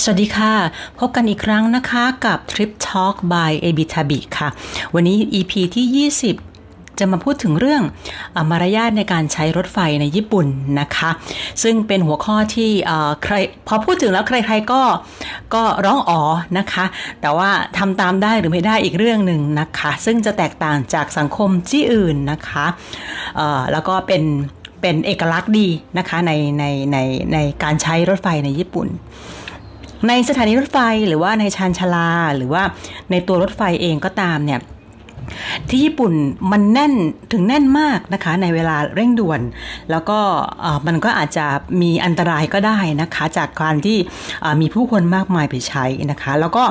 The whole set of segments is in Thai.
สวัสดีค่ะ พบกันอีกครั้งนะคะกับ Trip Talk by a b i t a b i ค่ะ วันนี้ EP ที่ 20 จะมาพูดถึงเรื่องอมารยาทในการใช้รถไฟในญี่ปุ่นนะคะ ซึ่งเป็นหัวข้อที่ใครพอพูดถึงแล้วใครๆก็ก็ร้องอ๋อนะคะ แต่ว่าทำตามได้หรือไม่ได้อีกเรื่องหนึ่งนะคะ ซึ่งจะแตกต่างจากสังคมที่อื่นนะคะแล้วก็เป็นเป็นเอกลักษณ์ดีนะคะในในในในการใช้รถไฟในญี่ปุ่น ในสถานีรถไฟหรือว่าในชานชาลา หรือว่าในตัวรถไฟเองก็ตามเนี่ยที่ญี่ปุ่นมันแน่นถึงแน่นมากนะคะในเวลาเร่งด่วน แล้วก็มันก็อาจจะมีอันตรายก็ได้นะคะ จากการที่มีผู้คนมากมายไปใช้นะคะ แล้วก็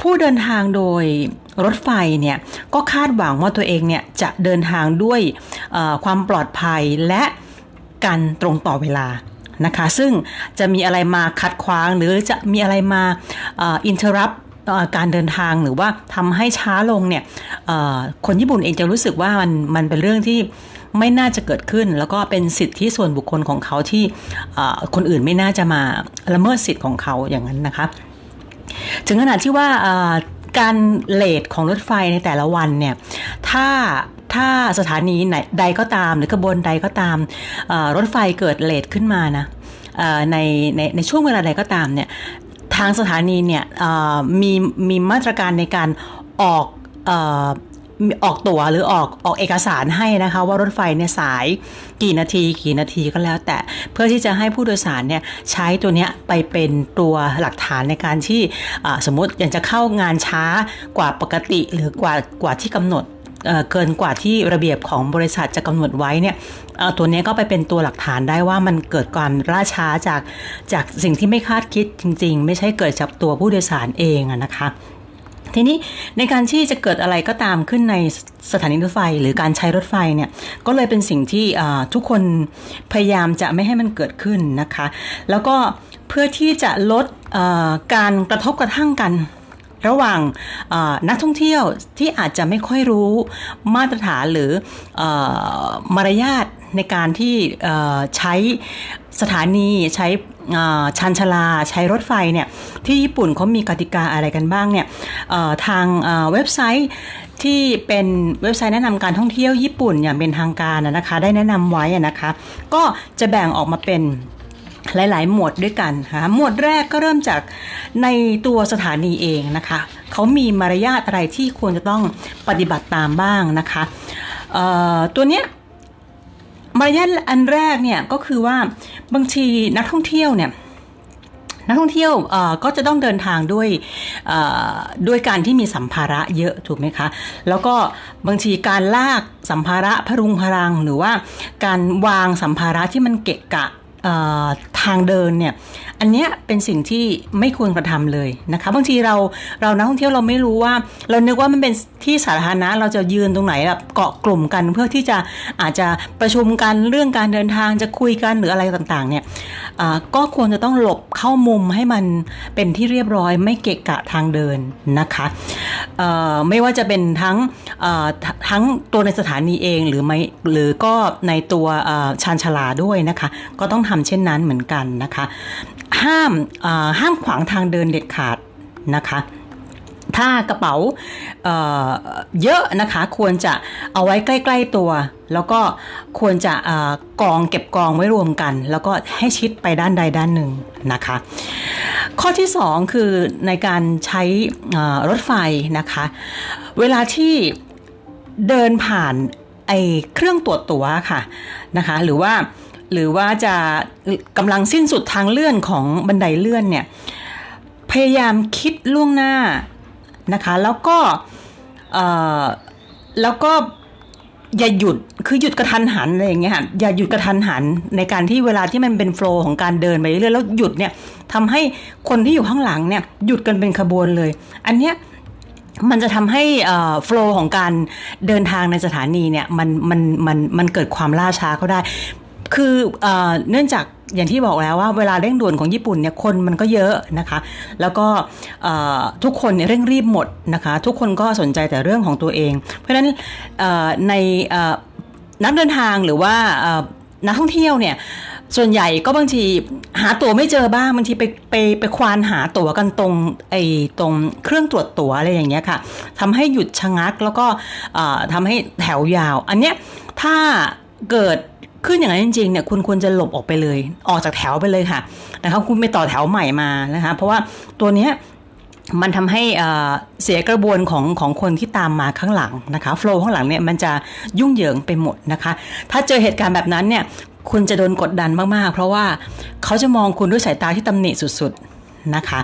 ผู้เดินทางโดยรถไฟเนี่ยก็คาดหวังว่าตัวเองเนี่ยจะเดินทางด้วยความปลอดภัยและการตรงต่อเวลา นะคะ ซึ่งจะมีอะไรมาขัดขวาง หรือจะมีอะไรมาอินเทอร์รับการเดินทางหรือว่าทำให้ช้าลงเนี่ยคนญี่ปุ่นเองจะรู้สึกว่ามันมันเป็นเรื่องที่ไม่น่าจะเกิดขึ้น แล้วก็เป็นสิทธิส่วนบุคคลของเขาที่คนอื่นไม่น่าจะมาละเมิดสิทธิ์ของเขาอย่างนั้นนะคะ ถึงขนาดที่ว่าการเลทของรถไฟในแต่ละวันเนี่ยถ้า ถ้าสถานีไหนใดก็ตาม หรือกระบวนใดก็ตามรถไฟเกิดเลทขึ้นมานะในในในช่วงเวลาใดก็ตามเนี่ยทางสถานีเนี่ยมีมีมาตรการในการออกออกตั๋วหรือออกออกเอกสารให้นะคะว่ารถไฟเนี่ยสายกี่นาทีกี่นาทีก็แล้ว แต่เพื่อที่จะให้ผู้โดยสารเนี่ยใช้ตัวเนี้ยไปเป็นตัวหลักฐานในการที่สมมติอยากจะเข้างานช้ากว่าปกติหรือกว่ากว่าที่กำหนด เกินกว่าที่ระเบียบของบริษัทจะกำหนดไว้เนี่ยตัวนี้ก็ไปเป็นตัวหลักฐานได้ว่ามันเกิดความล่าช้าจากจากสิ่งที่ไม่คาดคิดจริง ๆ ไม่ใช่เกิดจากตัวผู้โดยสารเองนะคะทีนี้ในการที่จะเกิดอะไรก็ตามขึ้นในสถานีรถไฟ หรือการใช้รถไฟเนี่ยก็เลยเป็นสิ่งที่ทุกคนพยายามจะไม่ให้มันเกิดขึ้นนะคะ แล้วก็เพื่อที่จะลดการกระทบกระทั่งกัน ระหว่างนักท่องเที่ยวที่อาจจะไม่ค่อยรู้มาตรฐานหรืออมารยาทในการที่ใช้สถานีใช้อ่าชันชาลาใช้รถไฟเนี่ยที่ญี่ปุ่นเขามีกติกาอะไรกันบ้างเนี่ยทางเว็บไซต์ที่เป็นเว็บไซต์แนะนำการท่องเที่ยวญี่ปุ่นอย่างเป็นทางการนะคะได้แนะนำไว้นะคะ ก็จะแบ่งออกมาเป็น หลาย ๆ หมวดด้วยกันค่ะหมวดแรกก็เริ่มจากในตัวสถานีเองนะคะเขามีมารยาทอะไรที่ควรจะต้องปฏิบัติตามบ้างนะคะตัวเนี้ยมารยาทอันแรกเนี่ยก็คือว่าบางทีนักท่องเที่ยวเนี่ยนักท่องเที่ยวก็จะต้องเดินทางด้วยด้วยการที่มีสัมภาระเยอะถูกไหมคะ แล้วก็บางทีการลากสัมภาระพรุงพรังหรือว่าการวางสัมภาระที่มันเกะกะ ทางเดินเนี่ยอันเนี้ยเป็นสิ่งที่ไม่ควรกระทำเลยนะคะบางทีเราเรานักท่องเที่ยวเราไม่รู้ว่า เรานึกว่ามันเป็นที่สาธารณะเราจะยืนตรงไหนแบบเกาะกลุ่มกัน เพื่อที่จะอาจจะประชุมกันเรื่องการเดินทางจะคุยกันหรืออะไรต่างๆเนี่ยก็ควรจะต้องหลบเข้ามุมให้มันเป็นที่เรียบร้อยไม่เกะกะทางเดินนะคะไม่ว่าจะเป็นทั้งทั้งตัวในสถานีเองหรือไม่หรือก็ในตัวชานชาลาด้วยนะคะ ก็ต้องทำเช่นนั้นเหมือนกันนะคะ ห้ามห้ามขวางทางเดินเด็ดขาดนะคะถ้ากระเป๋าเเยอะนะคะควรจะเอาไว้ใกล้ ๆตัว แล้วก็ควรจะอกองเก็บกองไว้รวมกัน แล้วก็ให้ชิดไปด้านใดด้านหนึ่งนะคะ ข้อที่ 2 คือในการใช้รถไฟนะคะ เวลาที่เดินผ่านไอเครื่องตรวจตั๋วค่ะนะคะ หรือว่า หรือว่าจะกำลังสิ้นสุดทางเลื่อนของบันไดเลื่อนเนี่ยพยายามคิดล่วงหน้านะคะแล้วก็แล้วก็อย่าหยุดคือหยุดกระทันหันอะไรอย่างเงี้ยค่ะอย่าหยุดกระทันหันในการที่เวลาที่มันเป็นโฟล์ของการเดินไปเรื่อยแล้วหยุดเนี่ยทำให้คนที่อยู่ข้างหลังเนี่ยหยุดกันเป็นขบวนเลย อันเนี้ยมันจะทำให้โฟล์ของการเดินทางในสถานีเนี่ยมันมันมันมันเกิดความล่าช้าก็ได้ คือเอเนื่องจากอย่างที่บอกแล้วว่าเวลาเร่งด่วนของญี่ปุ่นเนี่ยคนมันก็เยอะนะคะ แล้วก็ทุกคนเนี่ยเร่งรีบหมดนะคะ ทุกคนก็สนใจแต่เรื่องของตัวเอง เพราะฉะนั้นในนักเดินทางหรือว่านักท่องเที่ยวเนี่ยส่วนใหญ่ก็บางทีหาตั๋วไม่เจอบ้างบางทีไปไปไปควานหาตั๋วกันตรงไอ้ตรงเครื่องตรวจตั๋วอะไรอย่างเงี้ยค่ะทำให้หยุดชะงักแล้วก็ทำให้แถวยาว อันเนี้ยถ้าเกิด ขึ้นอย่างนั้นจริงๆเนี่ยคุณควรจะหลบออกไปเลย ออกจากแถวไปเลยค่ะนะคะคุณไปต่อแถวใหม่มานะคะเพราะว่าตัวเนี้ยมันทำให้เสียกระบวนของของคนที่ตามมาข้างหลังนะคะโฟล์ข้างหลังเนี่ยมันจะยุ่งเหยิงไปหมดนะคะ ถ้าเจอเหตุการณ์แบบนั้นเนี่ยคุณจะโดนกดดันมากๆ เพราะว่าเขาจะมองคุณด้วยสายตาที่ตำหนิสุดๆนะคะ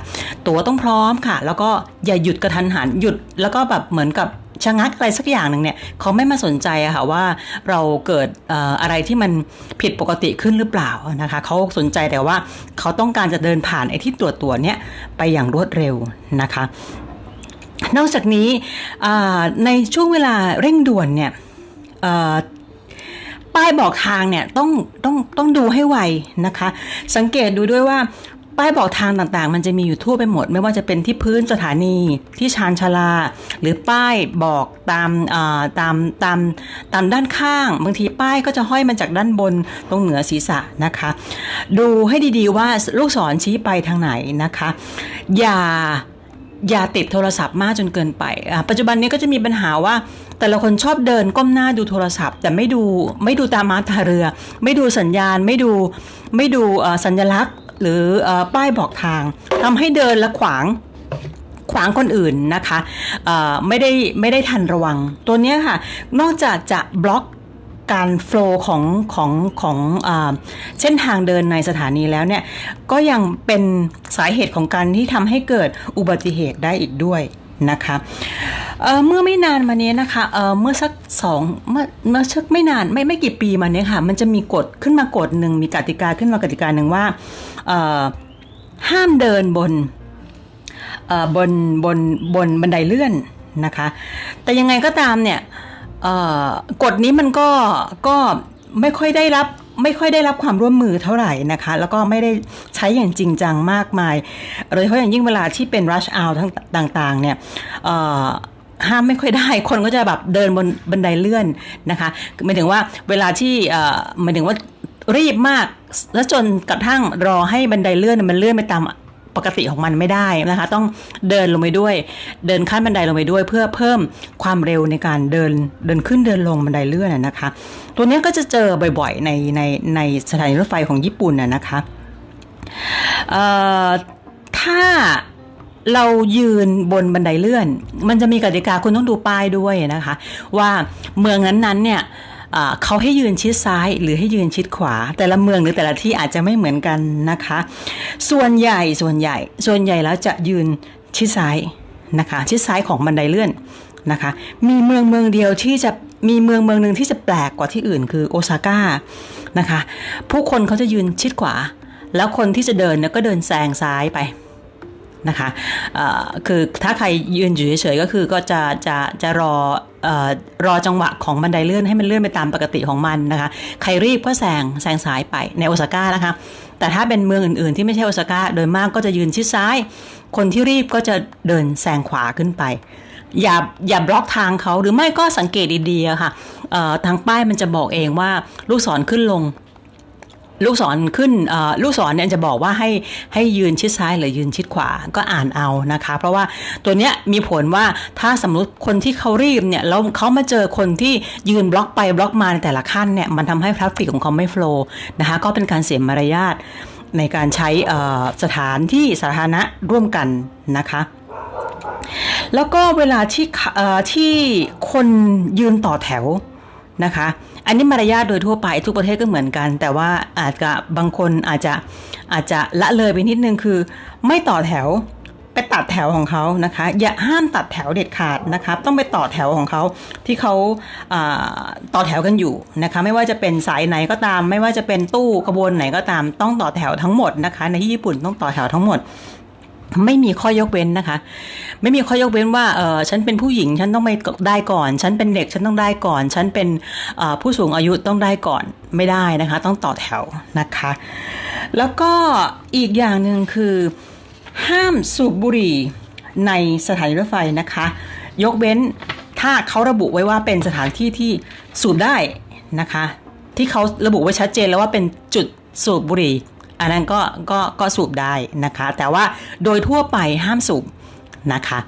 ตัวต้องพร้อมค่ะ แล้วก็อย่าหยุดกระทันหันหยุด แล้วก็แบบเหมือนกับ ชะงักอะไรสักอย่างหนึ่งเนี่ยเขาไม่มาสนใจอะค่ะว่าเราเกิดอะไรที่มันผิดปกติขึ้นหรือเปล่านะคะเขาสนใจแต่ว่าเขาต้องการจะเดินผ่านไอ้ที่ตรวจตัวเนี้ยไปอย่างรวดเร็วนะคะ นอกจากนี้ในช่วงเวลาเร่งด่วนเนี่ยป้ายบอกทางเนี่ยต้องต้องต้องดูให้ไวนะคะ สังเกตดูด้วยว่า ป้ายบอกทางต่างๆ มันจะมีอยู่ทั่วไปหมด ไม่ว่าจะเป็นที่พื้นสถานีที่ชานชาลา หรือป้ายบอกตามตามตามตามด้านข้าง บางทีป้ายก็จะห้อยมาจากด้านบนตรงเหนือศีรษะนะคะ ดูให้ดีๆว่าลูกศรชี้ไปทางไหนนะคะ อย่าอย่าติดโทรศัพท์มากจนเกินไป ปัจจุบันนี้ก็จะมีปัญหาว่า แต่ละคนชอบเดินก้มหน้าดูโทรศัพท์ แต่ไม่ดูไม่ดูตามมาตาเรือ ไม่ดูสัญญาณไม่ดูไม่ดูสัญลักษณ์ หรืออป้ายบอกทางทำให้เดินและขวางขวางคนอื่นนะคะไม่ได้ไม่ได้ทันระวัง ตัวนี้ค่ะ นอกจากจะบล็อกการโฟล์ของของของเส้นทางเดินในสถานีแล้วเนี่ย ก็ยังเป็นสาเหตุของการที่ทำให้เกิดอุบัติเหตุได้อีกด้วย นะคะเเมื่อไม่นานมานี้นะคะเเมื่อสักสองเมื่อเมื่อสักไม่นานไม่ไม่กี่ปีมาเนี้ค่ะ มันจะมีกฎขึ้นมากฎหนึ่งมีกติกาขึ้นมากติกาหนึ่งว่าห้ามเดินบนบนบนบนบันไดเลื่อนนะคะ แต่ยังไงก็ตามเนี่ยกฎนี้มันก็ก็ไม่ค่อยได้รับ ไม่ค่อยได้รับความร่วมมือเท่าไหร่นะคะ แล้วก็ไม่ได้ใช้อย่างจริงจังมากมาย โดยเฉพาะอย่างยิ่งเวลาที่เป็น rush hour ต่างๆ เนี่ยห้ามไม่ค่อยได้ คนก็จะแบบเดินบนบันไดเลื่อนนะคะหมายถึงว่าเวลาที่หมายถึงว่ารีบมาก แล้วจนกระทั่งรอให้บันไดเลื่อนมันเลื่อนไปตาม ปกติของมันไม่ได้นะคะ ต้องเดินลงไปด้วย เดินขั้นบันไดลงไปด้วย เพื่อเพิ่มความเร็วในการเดินเดินขึ้นเดินลงบันไดเลื่อนนะคะ ตัวนี้ก็จะเจอบ่อยๆในในในสถานีรถไฟของญี่ปุ่นนะนะคะเอ่อถ้าเรายืนบนบันไดเลื่อน มันจะมีกติกาคุณต้องดูป้ายด้วยนะคะ ว่าเมืองนั้นๆเนี่ย เขาให้ยืนชิดซ้ายหรือให้ยืนชิดขวา แต่ละเมืองหรือแต่ละที่อาจจะไม่เหมือนกันนะคะ ส่วนใหญ่ส่วนใหญ่ ส่วนใหญ่แล้วจะยืนชิดซ้ายนะคะชิดซ้ายของบันไดเลื่อนนะคะ มีเมืองเมืองเดียวที่จะมีเมืองเมืองหนึ่งที่จะแปลกกว่าที่อื่นคือโอซาก้านะคะ ผู้คนเขาจะยืนชิดขวา แล้วคนที่จะเดินเนี่ยก็เดินแซงซ้ายไป นะคะคือถ้าใครยืนอยู่เฉยๆก็คือก็จะจะจะรออรอจังหวะของบันไดเลื่อนให้มันเลื่อนไปตามปกติของมันนะคะ ใครรีบก็แซงแซงซ้ายไปในโอซาก้านะคะ แต่ถ้าเป็นเมืองอื่นๆที่ไม่ใช่โอซาก้าโดยมากก็จะยืนชิดซ้าย คนที่รีบก็จะเดินแซงขวาขึ้นไป อย่าอย่าบล็อกทางเขาหรือไม่ก็สังเกตดีๆค่ะทางป้ายมันจะบอกเองว่าลูกศรขึ้นลง ลูกศรขึ้นลูกศรเนี่ยจะบอกว่าให้ให้ยืนชิดซ้ายหรือยืนชิดขวาก็อ่านเอานะคะ เพราะว่าตัวเนี้ยมีผลว่าถ้าสมมติคนที่เขารีบเนี่ยแล้วเขามาเจอคนที่ยืนบล็อกไปบล็อกมาในแต่ละขั้นเนี่ยมันทำให้ทราฟฟิกของเขาไม่โฟล์นะคะก็เป็นการเสียมารยาทในการใช้อ่อสถานที่สาธารณะร่วมกันนะคะแล้วก็เวลาที่ที่คนยืนต่อแถวนะคะ อันนี้มารยาทโดยทั่วไปทุกประเทศก็เหมือนกัน แต่ว่าอาจจะบางคนอาจจะอาจจะละเลยไปนิดนึงคือ ไม่ต่อแถวไปตัดแถวของเขานะคะ อย่าห้ามตัดแถวเด็ดขาดนะคะต้องไปต่อแถวของเขาที่เขาาต่อแถวกันอยู่นะคะไม่ว่าจะเป็นสายไหนก็ตาม ไม่ว่าจะเป็นตู้ขบวนไหนก็ตามต้องต่อแถวทั้งหมดนะคะ ในที่ญี่ปุ่นต้องต่อแถวทั้งหมด ไม่มีข้อยกเว้นนะคะ ไม่มีข้อยกเว้นว่าเออฉันเป็นผู้หญิงฉันต้องไปได้ก่อน ฉันเป็นเด็กฉันต้องได้ก่อน ฉันเป็นผู้สูงอายุต้องได้ก่อนไม่ได้นะคะ ต้องต่อแถวนะคะ แล้วก็อีกอย่างหนึ่งคือ ห้ามสูบบุหรี่ในสถานีรถไฟนะคะ ยกเว้นถ้าเขาระบุไว้ว่าเป็นสถานที่ที่สูบได้นะคะ ที่เขาระบุไว้ชัดเจนแล้วว่าเป็นจุดสูบบุหรี่ อันนั้นก็ก็ก็สูบได้นะคะ แต่ว่าโดยทั่วไปห้ามสูบนะคะ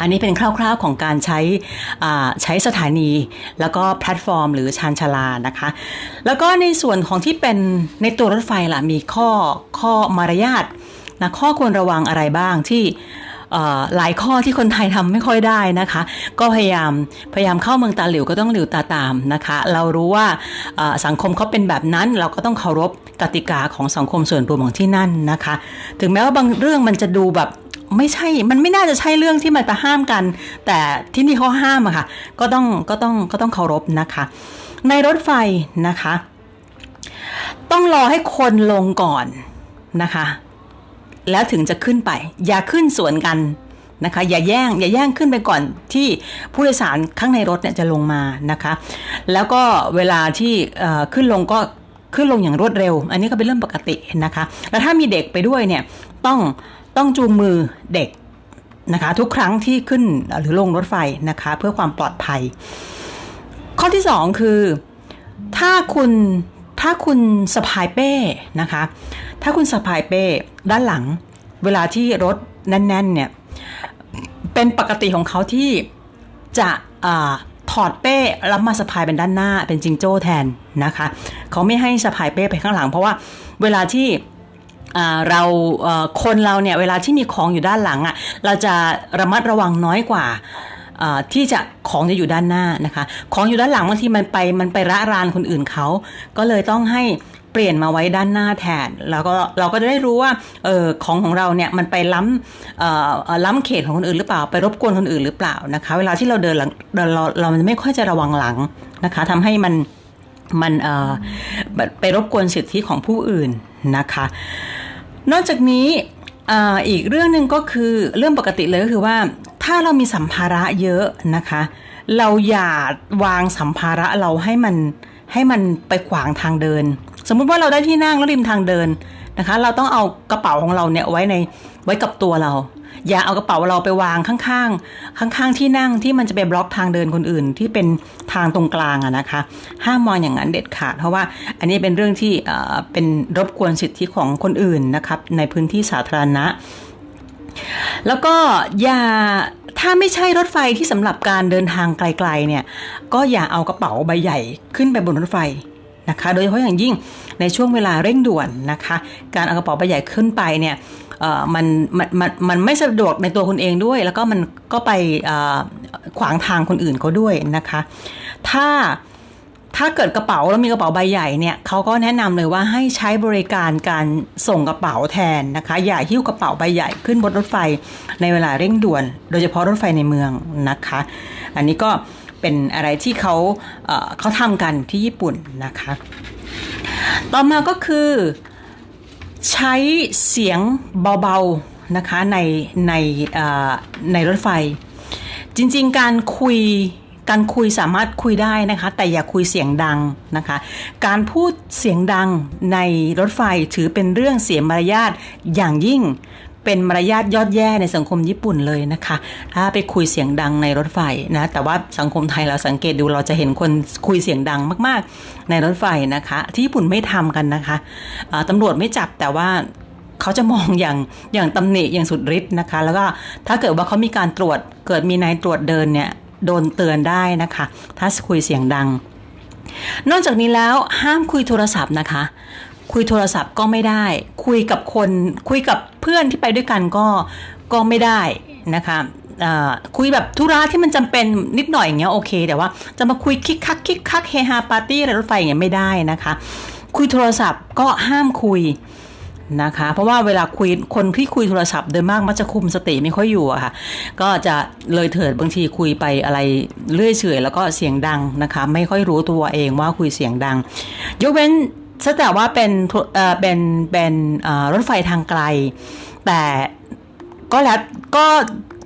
อันนี้เป็นคร่าวๆของการใช้ใช้สถานี แล้วก็แพลตฟอร์ม หรือชานชาลานะคะ แล้วก็ในส่วนของที่เป็นในตัวรถไฟล่ะมีข้อข้อมารยาทนะข้อควรระวังอะไรบ้างที่ หลายข้อที่คนไทยทำไม่ค่อยได้นะคะ ก็พยายามพยายามเข้าเมืองตาหลิวก็ต้องหลิวตาตามนะคะ เรารู้ว่าสังคมเขาเป็นแบบนั้น เราก็ต้องเคารพกติกาของสังคมส่วนรวมของที่นั่นนะคะ ถึงแม้ว่าบางเรื่องมันจะดูแบบไม่ใช่ มันไม่น่าจะใช่เรื่องที่มันจะห้ามกัน แต่ที่นี่เขาห้ามอะค่ะ ก็ต้อง ก็ต้อง ก็ต้องเคารพนะคะ ในรถไฟนะคะ ต้องรอให้คนลงก่อนนะคะ แล้วถึงจะขึ้นไป อย่าขึ้นสวนกันนะคะ อย่าแย่ง อย่าแย่งขึ้นไปก่อนที่ผู้โดยสารข้างในรถเนี่ยจะลงมานะคะ แล้วก็เวลาที่ขึ้นลงก็ขึ้นลงอย่างรวดเร็ว อันนี้ก็เป็นเรื่องปกตินะคะ แล้วถ้ามีเด็กไปด้วยเนี่ยต้องต้องจูงมือเด็กนะคะ ทุกครั้งที่ขึ้นหรือลงรถไฟนะคะ เพื่อความปลอดภัย ข้อที่ 2 คือ ถ้าคุณ ถ้าคุณสะพายเป้นะคะ ถ้าคุณสะพายเป้ด้านหลัง เวลาที่รถแน่นๆเนี่ย เป็นปกติของเขาที่จะอถอดเป้แล้วมาสะพายเป็นด้านหน้าเป็นจิงโจ้แทนนะคะ เขาไม่ให้สะพายเป้ไปข้างหลัง เพราะว่าเวลาที่เราคนเราเนี่ยเวลาที่มีของอยู่ด้านหลังอะ่ะเราจะระมัดระวังน้อยกว่า ที่จะของจะอยู่ด้านหน้านะคะ ของอยู่ด้านหลังบางทีมันไปมันไประรานคนอื่นเขา ก็เลยต้องให้เปลี่ยนมาไว้ด้านหน้าแทน แล้วก็เราก็จะได้รู้ว่าออของของเราเนี่ยมันไปล้ำล้ำเขตของคนอื่นหรือเปล่า ไปรบกวนคนอื่นหรือเปล่านะคะ เวลาที่เราเดินหลังเราเราไม่ค่อยจะระวังหลังนะคะทำให้มันมันไปรบกวนสิทธิของผู้อื่นนะคะ นอกจากนี้อีกเรื่องหนึ่งก็คือเรื่องปกติเลยก็คือว่า ถ้าเรามีสัมภาระเยอะนะคะ เราอย่าวางสัมภาระเราให้มันให้มันไปขวางทางเดิน สมมุติว่าเราได้ที่นั่งแล้วริมทางเดินนะคะ เราต้องเอากระเป๋าของเราเนี่ยไว้ในไว้กับตัวเรา อย่าเอากระเป๋าเราไปวางข้างๆ ข้างๆ ที่นั่งที่มันจะไปบล็อกทางเดินคนอื่น ที่เป็นทางตรงกลางอะนะคะ ห้ามมองอย่างนั้นเด็ดขาด เพราะว่าอันนี้เป็นเรื่องที่เป็นรบกวนสิทธิของคนอื่นนะครับในพื้นที่สาธารณะ แล้วก็อย่าถ้าไม่ใช่รถไฟที่สำหรับการเดินทางไกลๆเนี่ยก็อย่าเอากระเป๋าใบใหญ่ขึ้นไปบนรถไฟนะคะ โดยเฉพาะอย่างยิ่งในช่วงเวลาเร่งด่วนนะคะ การเอากระเป๋าใบใหญ่ขึ้นไปเนี่ยมันมันมันมันไม่สะดวกในตัวคุณเองด้วย แล้วก็มันก็ไปขวางทางคนอื่นเขาด้วยนะคะ ถ้า ถ้าเกิดกระเป๋าแล้วมีกระเป๋าใบใหญ่เนี่ยเขาก็แนะนำเลยว่าให้ใช้บริการการส่งกระเป๋าแทนนะคะ อย่าหิ้วกระเป๋าใบใหญ่ขึ้นบนรถไฟในเวลาเร่งด่วน โดยเฉพาะรถไฟในเมืองนะคะ อันนี้ก็เป็นอะไรที่เขาเขาทำกันที่ญี่ปุ่นนะคะ ต่อมาก็คือใช้เสียงเบาๆนะคะในในในรถไฟ จริงๆการคุย การคุยสามารถคุยได้นะคะ แต่อย่าคุยเสียงดังนะคะ การพูดเสียงดังในรถไฟถือเป็นเรื่องเสียมารยาทอย่างยิ่งเป็นมารยาทยอดแย่ในสังคมญี่ปุ่นเลยนะคะ ถ้าไปคุยเสียงดังในรถไฟนะ แต่ว่าสังคมไทยเราสังเกตดูเราจะเห็นคนคุยเสียงดังมาก ๆ ในรถไฟนะคะ ที่ญี่ปุ่นไม่ทำกันนะคะะตำรวจไม่จับแต่ว่าเขาจะมองอย่างอย่างตำหนิอย่างสุดฤทธิ์นะคะ แล้วก็ถ้าเกิดว่าเขามีการตรวจเกิดมีนายตรวจเดินเนี่ย โดนเตือนได้นะคะ ถ้าคุยเสียงดัง นอกจากนี้แล้วห้ามคุยโทรศัพท์นะคะ คุยโทรศัพท์ก็ไม่ได้ คุยกับคน คุยกับเพื่อนที่ไปด้วยกันก็ก็ไม่ได้นะคะคุยแบบธุระที่มันจำเป็นนิดหน่อยอย่างเงี้ยโอเค แต่ว่าจะมาคุยคิกคักคิกคักเฮฮาปาร์ตี้อะไรรถไฟอย่างเงี้ยไม่ได้นะคะ คุยโทรศัพท์ก็ห้ามคุย นะคะ เพราะว่าเวลาคุยคนที่คุยโทรศัพท์โดยมากมักจะคุมสติไม่ค่อยอยู่อะค่ะ ก็จะเลยเถิดบางทีคุยไปอะไรเลื่อยเฉยแล้วก็เสียงดังนะคะ ไม่ค่อยรู้ตัวเองว่าคุยเสียงดัง ยกเว้นแต่ว่าเป็นเอ่อเป็นเป็นรถไฟทางไกล แต่ก็แล้วก็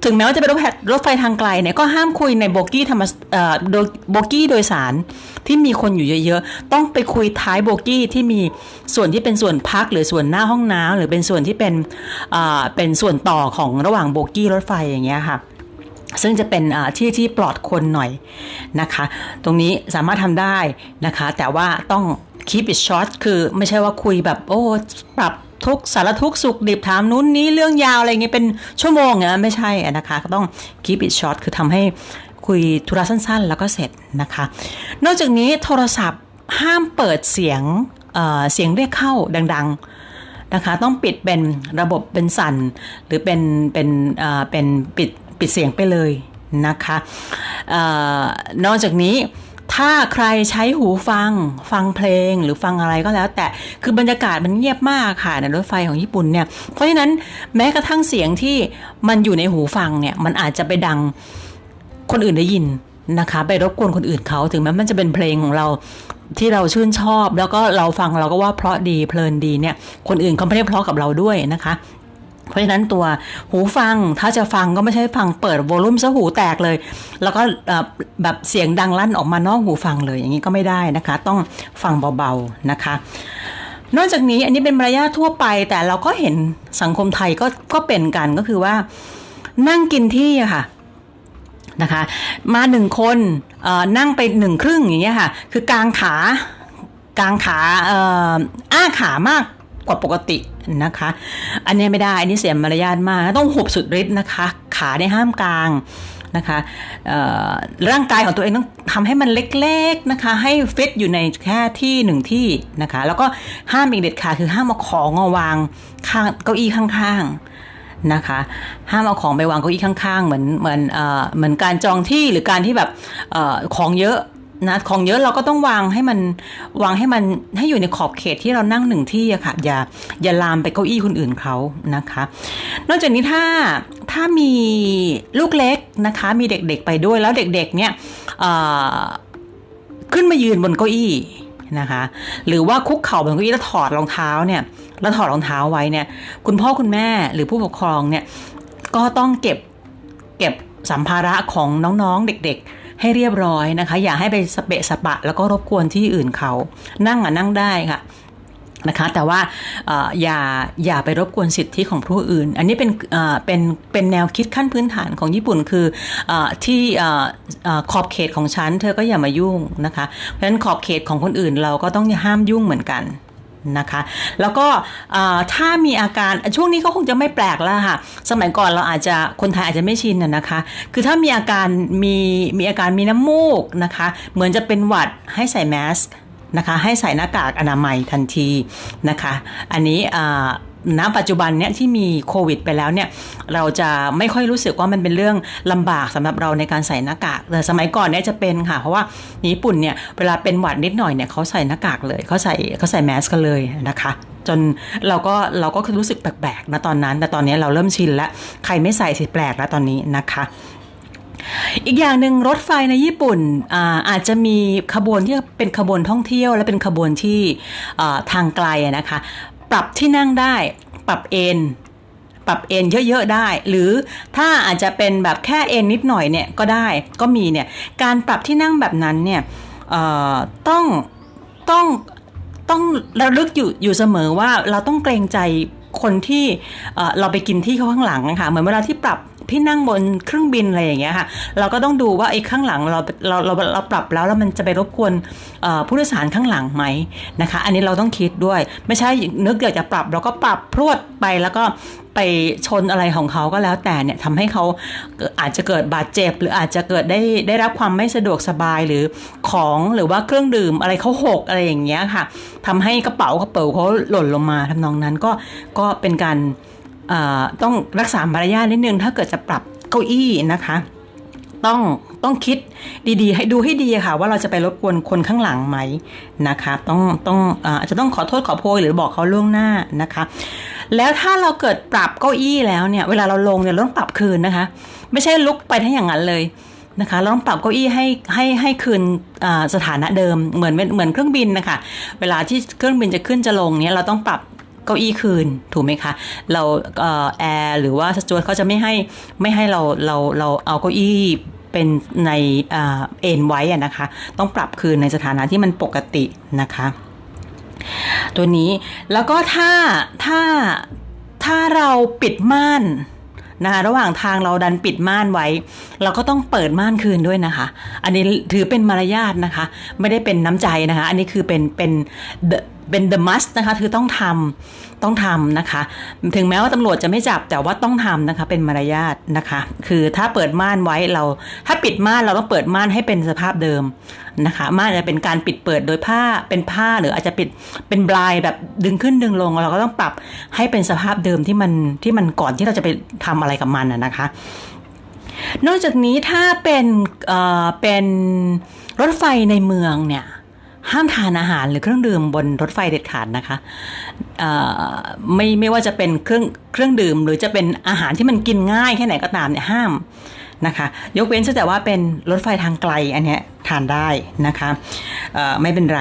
ถึงแม้ว่าจะเป็นรถรถไฟทางไกลเนี่ยก็ห้ามคุยในโบกี้ธรรมเอ่อโบกี้โดยสารที่มีคนอยู่เยอะๆ ต้องไปคุยท้ายโบกี้ที่มีส่วนที่เป็นส่วนพักหรือส่วนหน้าห้องน้ำหรือเป็นส่วนที่เป็นอ่าเป็นส่วนต่อของระหว่างโบกี้รถไฟอย่างเงี้ยค่ะซึ่งจะเป็นที่ที่ปลอดคนหน่อยนะคะ ตรงนี้สามารถทำได้นะคะ แต่ว่าต้อง keep it short คือไม่ใช่ว่าคุยแบบ โอ้ ปรับ ทุกสารทุกสุขดิบถามนู้นนี้เรื่องยาวอะไรเงี้ยเป็นชั่วโมงเงี้ยไม่ใช่นะคะ ก็ต้อง keep it short คือทำให้คุยธุระสั้นๆ แล้วก็เสร็จนะคะ นอกจากนี้โทรศัพท์ห้ามเปิดเสียงเเสียงเรียกเข้าดัง ๆนะคะ ต้องปิดเป็นระบบเป็นสั่น หรือเป็นเป็นเป็นปิดปิดเสียงไปเลยนะคะออนอกจากนี้ ถ้าใครใช้หูฟังฟังเพลงหรือฟังอะไรก็แล้ว แต่คือบรรยากาศมันเงียบมากค่ะในรถไฟของญี่ปุ่นเนี่ย เพราะฉะนั้นแม้กระทั่งเสียงที่มันอยู่ในหูฟังเนี่ย มันอาจจะไปดังคนอื่นได้ยินนะคะ ไปรบกวนคนอื่นเขาถึงแม้มันจะเป็นเพลงของเราที่เราชื่นชอบ แล้วก็เราฟังเราก็ว่าเพราะดีเพลินดีเนี่ย คนอื่นเขาไม่ได้เพราะกับเราด้วยนะคะ เพราะฉะนั้นตัวหูฟังถ้าจะฟังก็ไม่ใช่ฟังเปิดโวลูมซะหูแตกเลย แล้วก็แบบเสียงดังลั่นออกมานอกหูฟังเลยอย่างนี้ก็ไม่ได้นะคะ ต้องฟังเบาๆนะคะ นอกจากนี้อันนี้เป็นมารยาททั่วไป แต่เราก็เห็นสังคมไทยก็ก็เป็นกันก็คือว่า นั่งกินที่ค่ะนะคะมาหนึ่งคนนั่งไปหนึ่งครึ่งอย่างเงี้ยค่ะคือกลางขากลางขาอ้าขามาก กว่าปกตินะคะ อันนี้ไม่ได้ อันนี้เสียมารยาทมากต้องหุบสุดฤทธิ์นะคะ ขาในห้ามกลางนะคะร่างกายของตัวเองต้องทำให้มันเล็กๆนะคะให้ฟิตอยู่ในแค่ที่หนึ่งที่นะคะแล้วก็ห้ามอีกเด็ดขาดคือห้ามเอาของมาวางข้างเก้าอี้ข้างๆนะคะห้ามเอาของไปวางเก้าอี้ข้างๆ เหมือนเหมือนเหมือนการจองที่หรือการที่แบบอของเยอะ นะของเยอะเราก็ต้องวางให้มันวางให้มันให้อยู่ในขอบเขตที่เรานั่งหนึ่งที่อะค่ะ อย่าอย่าลามไปเก้าอี้คนอื่นเขานะคะ นอกจากนี้ถ้าถ้ามีลูกเล็กนะคะ มีเด็กๆไปด้วยแล้วเด็กๆเนี่ยขึ้นมายืนบนเก้าอี้นะคะ หรือว่าคุกเข่าบนเก้าอี้แล้วถอดรองเท้าเนี่ย แล้วถอดรองเท้าไว้เนี่ย คุณพ่อคุณแม่หรือผู้ปกครองเนี่ยก็ต้องเก็บเก็บสัมภาระของน้องๆเด็กๆ ให้เรียบร้อยนะคะ อย่าให้ไปสเปะสปะ แล้วก็รบกวนที่อื่นเขา นั่งอะนั่งได้ค่ะนะคะแต่ว่าอย่าอย่าไปรบกวนสิทธิของผู้อื่น อันนี้เป็นเป็นเป็นแนวคิดขั้นพื้นฐานของญี่ปุ่นคืออที่ขอบเขตของฉัน เธอก็อย่ามายุ่งนะคะเพราะฉะนั้นขอบเขตของคนอื่นเราก็ต้องห้ามยุ่งเหมือนกัน นะคะ แล้วก็ถ้ามีอาการช่วงนี้ก็คงจะไม่แปลกแล้วค่ะ สมัยก่อนเราอาจจะคนไทยอาจจะไม่ชินนะคะ คือถ้ามีอาการมีมีอาการมีน้ำมูกนะคะ เหมือนจะเป็นหวัดให้ใส่แมสนะคะ ให้ใส่หน้ากากอนามัยทันทีนะคะ อันนี้ ณปัจจุบันเนี่ยที่มีโควิด ไปแล้วเนี่ยเราจะไม่ค่อยรู้สึกว่ามันเป็นเรื่องลำบากสำหรับเราในการใส่หน้ากากแต่สมัยก่อนเนี่ยจะเป็นค่ะ เพราะว่าญี่ปุ่นเนี่ยเวลาเป็นหวัดนิดหน่อยเนี่ยเขาใส่หน้ากากเลยเขาใส่เขาใส่แมสกันเลยนะคะจนเราก็เราก็รู้สึกแปลกๆนะตอนนั้น แต่ตอนนี้เราเริ่มชินแล้วใครไม่ใส่สิแปลกแล้วตอนนี้นะคะอีกอย่างหนึ่งรถไฟในญี่ปุ่นอาอาจจะมีขบวนที่เป็นขบวนท่องเที่ยว และเป็นขบวนที่ทางไกลนะคะ ปรับที่นั่งได้ ปรับเอนปรับเอนเยอะๆได้ หรือถ้าอาจจะเป็นแบบแค่เอนนิดหน่อยเนี่ยก็ได้ก็มีเนี่ยการปรับที่นั่งแบบนั้นเนี่ยต้องต้องต้องระลึกอยู่อยู่เสมอว่าเราต้องเกรงใจคนที่เราไปกินที่เขาข้างหลังค่ะเหมือนเวลาที่ปรับ ที่นั่งบนเครื่องบินอะไรอย่างเงี้ยค่ะเราก็ต้องดูว่าไอ้ข้างหลังเราเราเราเราปรับแล้วแล้วมันจะไปรบกวนผู้โดยสารข้างหลังไหมนะคะ อันนี้เราต้องคิดด้วย ไม่ใช่นึกอยากจะปรับเราก็ปรับพรวดไปแล้วก็ไปชนอะไรของเขาก็แล้วแต่เนี่ยทำให้เขาอาจจะเกิดบาดเจ็บ หรืออาจจะเกิดได้ได้รับความไม่สะดวกสบายหรือของหรือว่าเครื่องดื่มอะไรเขาหกอะไรอย่างเงี้ยค่ะทำให้กระเป๋ากระเป๋าเขาหล่นลงมาทำนองนั้นก็ก็เป็นการ ต้องรักษามารยาทนิดนึง ถ้าเกิดจะปรับเก้าอี้นะคะ ต้องต้องคิดดีๆ ให้ดูให้ดีค่ะ ว่าเราจะไปรบกวนคนข้างหลังไหมนะคะ ต้องต้องอาจจะต้องขอโทษขอโพยหรือบอกเขาล่วงหน้านะคะ แล้วถ้าเราเกิดปรับเก้าอี้แล้วเนี่ย เวลาเราลงเนี่ยต้องปรับคืนนะคะ ไม่ใช่ลุกไปทั้งอย่างนั้นเลยนะคะเราต้องปรับเก้าอี้ให้ให้ให้คืนสถานะเดิมเหมือนเหมือนเครื่องบินนะคะ เวลาที่เครื่องบินจะขึ้นจะลงเนี่ยเราต้องปรับ เก้าอี้คืนถูกไหมคะ เราแอร์หรือว่าสจวตเขาจะไม่ให้ไม่ให้เราเราเราเอาเก้าอี้เป็นในเอ็นไว้นะคะ ต้องปรับคืนในสถานะที่มันปกตินะคะ ตัวนี้แล้วก็ถ้าถ้าถ้าเราปิดม่านนะคะระหว่างทางเราดันปิดม่านไว้ เราก็ต้องเปิดม่านคืนด้วยนะคะ อันนี้ถือเป็นมารยาทนะคะ ไม่ได้เป็นน้ำใจนะคะ อันนี้คือเป็นเป็น the เป็น the must นะคะคือต้องทำต้องทำนะคะ ถึงแม้ว่าตำรวจจะไม่จับแต่ว่าต้องทำนะคะเป็นมารยาทนะคะ คือถ้าเปิดม่านไว้เรา ถ้าปิดม่านเราต้องเปิดม่านให้เป็นสภาพเดิมนะคะม่านจะเป็นการปิดเปิดโดยผ้าเป็นผ้าหรืออาจจะปิดเป็นบลายแบบดึงขึ้นดึงลงเราก็ต้องปรับให้เป็นสภาพเดิมที่มันที่มันก่อนที่เราจะไปทำอะไรกับมันนะคะ นอกจากนี้ถ้าเป็นเอ่อเป็นรถไฟในเมืองเนี่ย ห้ามทานอาหารหรือเครื่องดื่มบนรถไฟเด็ดขาดนะคะไม่ไม่ว่าจะเป็นเครื่องเครื่องดื่ม หรือจะเป็นอาหารที่มันกินง่ายแค่ไหนก็ตามเนี่ยห้ามนะคะ ยกเว้นแต่ว่าเป็นรถไฟทางไกลอันเนี้ยทานได้นะคะไม่เป็นไร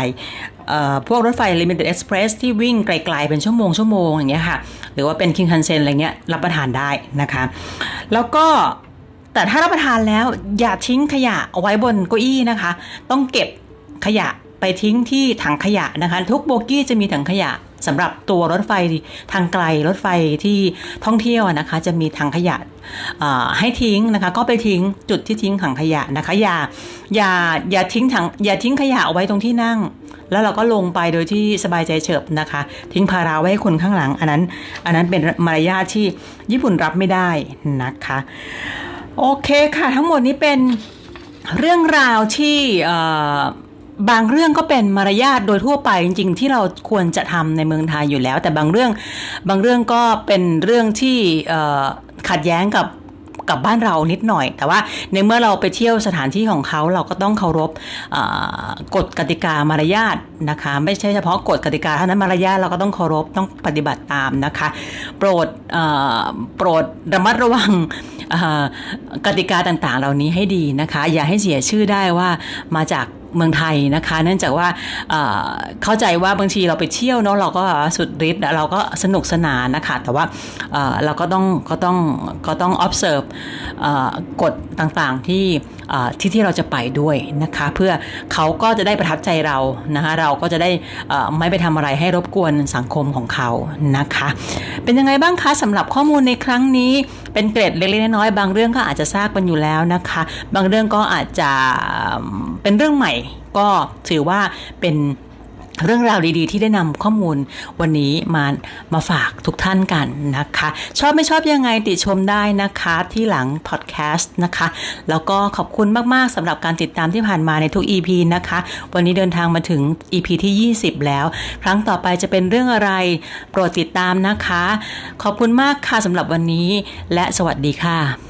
พวกรถไฟ Limited Express ที่วิ่งไกลๆ เป็นชั่วโมงชั่วโมงอย่างเงี้ยค่ะ หรือว่าเป็นคิงคันเซนอะไรเงี้ยรับประทานได้นะคะ แล้วก็แต่ถ้ารับประทานแล้วอย่าทิ้งขยะเอาไว้บนเก้าอี้นะคะ ต้องเก็บขยะ ไปทิ้งที่ถังขยะนะคะ ทุกโบกี้จะมีถังขยะสำหรับตัวรถไฟทางไกลรถไฟที่ท่องเที่ยวนะคะ จะมีถังขยะให้ทิ้งนะคะ ก็ไปทิ้งจุดที่ทิ้งถังขยะนะคะ อย่าอย่าอย่าทิ้งถังอย่าทิ้งขยะเอาไว้ตรงที่นั่ง แล้วเราก็ลงไปโดยที่สบายใจเฉิบนะคะ ทิ้งภาระไว้ให้คนข้างหลัง อันนั้น อันนั้นเป็นมารยาทที่ญี่ปุ่นรับไม่ได้นะคะ โอเคค่ะ ทั้งหมดนี้เป็นเรื่องราวที่ บางเรื่องก็เป็นมารยาทโดยทั่วไปจริง ๆ ที่เราควรจะทำในเมืองไทยอยู่แล้ว แต่บางเรื่องบางเรื่องก็เป็นเรื่องที่ขัดแย้งกับกับบ้านเรานิดหน่อย แต่ว่าในเมื่อเราไปเที่ยวสถานที่ของเขาเราก็ต้องเคารพกฎกติกามารยาทนะคะ ไม่ใช่เฉพาะกฎกติกาเท่านั้นมารยาทเราก็ต้องเคารพต้องปฏิบัติตามนะคะ โปรดโปรดระมัดระวังกติกาต่างๆ เหล่านี้ให้ดีนะคะ อย่าให้เสียชื่อได้ว่ามาจาก เมืองไทยนะคะ เนื่องจากว่าเข้าใจว่าบางทีเราไปเที่ยวเนาะเราก็สุดฤทธิ์เราก็สนุกสนานนะคะ แต่ว่าเราก็ต้องก็ต้องก็ต้อง observe กฎต่างๆที่ที่ที่เราจะไปด้วยนะคะ เพื่อเขาก็จะได้ประทับใจเรานะคะเราก็จะได้ไม่ไปทำอะไรให้รบกวนสังคมของเขานะคะ เป็นยังไงบ้างคะสำหรับข้อมูลในครั้งนี้เป็นเกร็ดเล็กๆน้อยๆบางเรื่องก็อาจจะทราบกันอยู่แล้วนะคะ บางเรื่องก็อาจจะเป็นเรื่องใหม่ก็ถือว่าเป็นเรื่องราวดีๆ ที่ได้นำข้อมูลวันนี้มามาฝากทุกท่านกันนะคะ ชอบไม่ชอบยังไงติชมได้นะคะที่หลังพอดแคสต์นะคะ แล้วก็ขอบคุณมากๆสำหรับการติดตามที่ผ่านมาในทุก EP นะคะ วันนี้เดินทางมาถึง EP ที่ 20 แล้ว ครั้งต่อไปจะเป็นเรื่องอะไร โปรดติดตามนะคะ ขอบคุณมากค่ะสำหรับวันนี้ และสวัสดีค่ะ